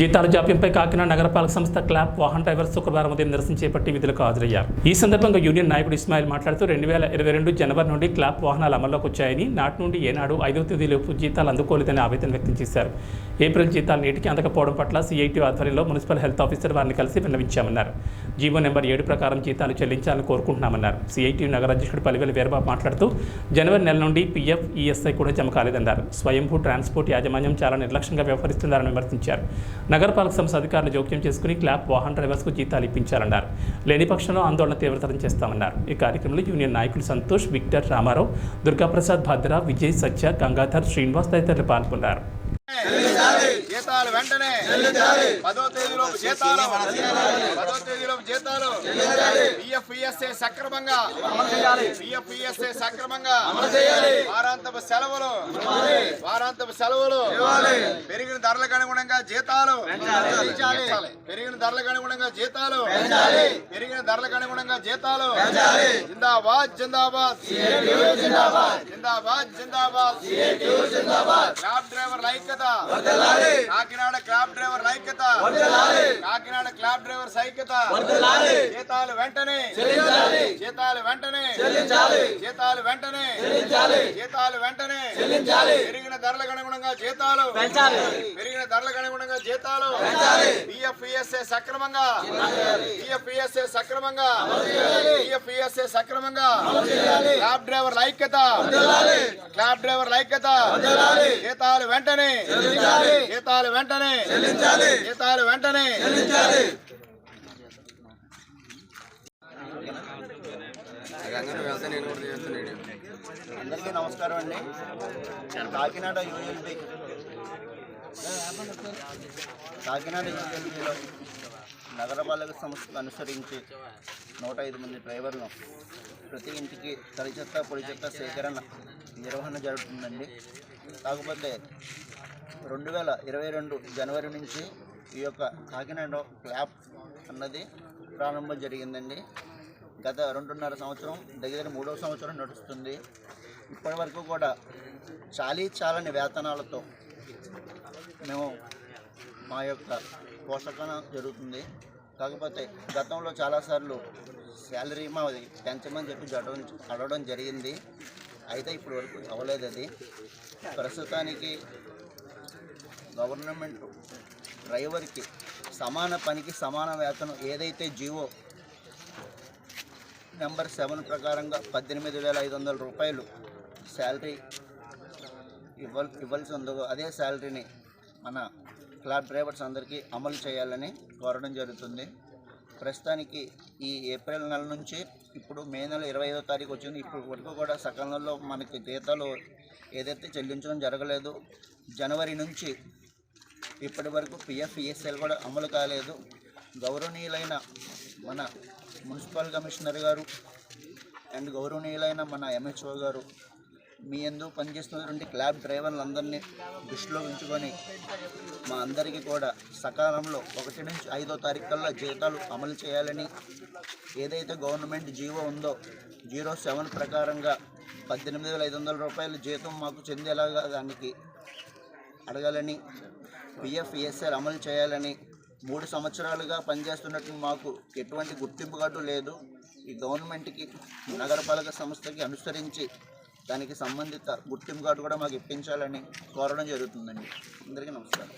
జీతాల జాప్యంపై కాకినాడ నగరపాలక సంస్థ క్లాప్ వాహన డ్రైవర్ శుక్రవారం ఉదయం నిరసన చేపట్టి విధులకు హాజరయ్యారు. ఈ సందర్భంగా యూనియన్ నాయకుడు ఇస్మాయిల్ మాట్లాడుతూ రెండు వేల ఇరవై రెండు జనవరి నుండి క్లాప్ వాహనాలు అమల్లోకి వచ్చాయని నాటి నుండి ఏనాడు ఐదవ తేదీలోపు జీతాలు అందుకోలేదని ఆవేదన వ్యక్తం చేశారు. ఏప్రిల్ జీతాలు నేటికి అందకపోవడం పట్ల సిఐటి ఆధ్వర్యంలో మున్సిపల్ హెల్త్ ఆఫీసర్ వారిని కలిసి విన్నవించామన్నారు. జీవో నెంబర్ ఏడు ప్రకారం జీతాలు చెల్లించాలని కోరుకుంటున్నామన్నారు. సిఐటి నగర అధ్యక్షుడు పలివెల వీరబాబు మాట్లాడుతూ జనవరి నెల నుండి పీఎఫ్ ఈఎస్ఐ కూడా జమ కాలేదన్నారు. స్వయంభూ ట్రాన్స్పోర్ట్ యాజమాన్యం చాలా నిర్లక్ష్యంగా వ్యవహరిస్తున్నారని విమర్శించారు. నగరపాలక సంస్థ అధికారులు జోక్యం చేసుకుని క్లాప్ వాహన్ డ్రైవర్స్కు జీతాలు ఇప్పించాలన్నారు. లేని పక్షంలో ఆందోళన తీవ్రతరం చేస్తామన్నారు. ఈ కార్యక్రమంలో యూనియన్ నాయకులు సంతోష్ విక్టర్ రామారావు దుర్గాప్రసాద్ భద్ర విజయ్ సత్య గంగాధర్ శ్రీనివాస్ తదితరులు పాల్గొన్నారు. జీతాలు వెంటనే. పదో తేదీలోపు జీతాలు పదో తేదీలోపు జీతాలు పిఎఫ్ ఈఎస్ఏ సక్రమంగా. పిఎఫ్ ఈఎస్ఏ సక్రమంగా. వారాంతపు సెలవులు. వారాంతపు సెలవులు. పెరిగిన ధరలకు అనుగుణంగా జీతాలు. పెరిగిన ధరలకు అనుగుణంగా జీతాలు. పెరిగిన ధరలకు అనుగుణంగా జీతాలు. జిందాబాద్ జిందాబాద్. జిందాబాద్. జిందాబాద్ క్రాబ్ డ్రైవర్ ఐక్యత. కాకినాడ క్లాబ్ డ్రైవర్ ఐక్యత. కాకినాడ క్లాబ్ డ్రైవర్ ఐక్యత. జీతాలు వెంటనే. జీతాలు వెంటనే. జీతాలు వెంటనే. జీతాలు వెంటనే. పెరిగిన ధరలకు అనుగుణంగా జీతాలు పెరిగిన ధరలకు అనుగుణంగా జీతాలు పిఎఫ్ ఈఎస్ఏ సక్రమంగా. పిఎఫ్ ఈఎస్ఏ సక్రమంగా. పిఎఫ్ ఈఎస్ఏ సక్రమంగా. క్లాబ్ డ్రైవర్ ఐక్యత. క్లాబ్ డ్రైవర్ ఐక్యత. జీతాలు వెంటనే. జీతాలు వెంటనే. జీతాలు వెంటనే. అందరికీ నమస్కారం అండి. కాకినాడ యూఎల్బి. కాకినాడ యూఎల్బిలో నగరపాలక సంస్థకు అనుసరించి నూట ఐదు మంది డ్రైవర్లు ప్రతి ఇంటికి తడి చెత్త పొడి చెత్త సేకరణ నిర్వహణ జరుగుతుందండి. కాకపోతే రెండు వేల ఇరవై రెండు జనవరి నుంచి ఈ యొక్క కాకినాడ క్లాప్ అన్నది ప్రారంభం జరిగిందండి. గత రెండున్నర సంవత్సరం దగ్గర మూడవ సంవత్సరం నడుస్తుంది. ఇప్పటి వరకు కూడా చాలీ చాలని వేతనాలతో మేము మా యొక్క పోషకన జరుగుతుంది. కాకపోతే గతంలో చాలాసార్లు శాలరీ మాది పెంచమని చెప్పి అడవడం అడవడం జరిగింది. అయితే ఇప్పటి వరకు అవ్వలేదు అది. ప్రస్తుతానికి గవర్నమెంట్ డ్రైవర్కి సమాన పనికి సమాన వేతనం ఏదైతే జీవో నెంబర్ సెవెన్ ప్రకారంగా పద్దెనిమిది వేల ఐదు వందల రూపాయలు శాలరీ ఇవ్వ ఇవ్వాల్సి ఉందో అదే శాలరీని మన క్లాబ్ డ్రైవర్స్ అందరికీ అమలు చేయాలని కోరడం జరుగుతుంది. ప్రస్తుతానికి ఈ ఏప్రిల్ నెల నుంచి ఇప్పుడు మే నెల ఇరవై ఐదో తారీఖు వచ్చింది. ఇప్పుడు వరకు కూడా సకాలంలో మనకి జీతాలు ఏదైతే చెల్లించడం జరగలేదు జనవరి నుంచి ఇప్పటి వరకు పిఎఫ్ ఈఎస్ఎల్ కూడా అమలు కాలేదు. గౌరవనీయులైన మన మున్సిపల్ కమిషనర్ గారు అండ్ గౌరవనీయులైన మన ఎంహెచ్ఓ గారు మీ ఎందు పనిచేస్తున్నటువంటి క్లాబ్ డ్రైవర్లందరినీ దృష్టిలో ఉంచుకొని మా అందరికీ కూడా సకాలంలో ఒకటి నుంచి ఐదో తారీఖు కల్లా జీతాలు అమలు చేయాలని ఏదైతే గవర్నమెంట్ జీవో ఉందో జీరో సెవెన్ ప్రకారంగా పద్దెనిమిది వేల ఐదు వందల రూపాయల జీతం మాకు చెందేలాగా దానికి అడగాలని పిఎఫ్ ఈఎస్ఆర్ అమలు చేయాలని మూడు సంవత్సరాలుగా పనిచేస్తున్నట్టు మాకు ఎటువంటి గుర్తింపు కార్డు లేదు. ఈ గవర్నమెంట్కి నగరపాలక సంస్థకి అనుసరించి దానికి సంబంధిత గుర్తింపు కార్డు కూడా మాకు ఇప్పించాలని కోరడం జరుగుతుందండి. అందరికీ నమస్కారం.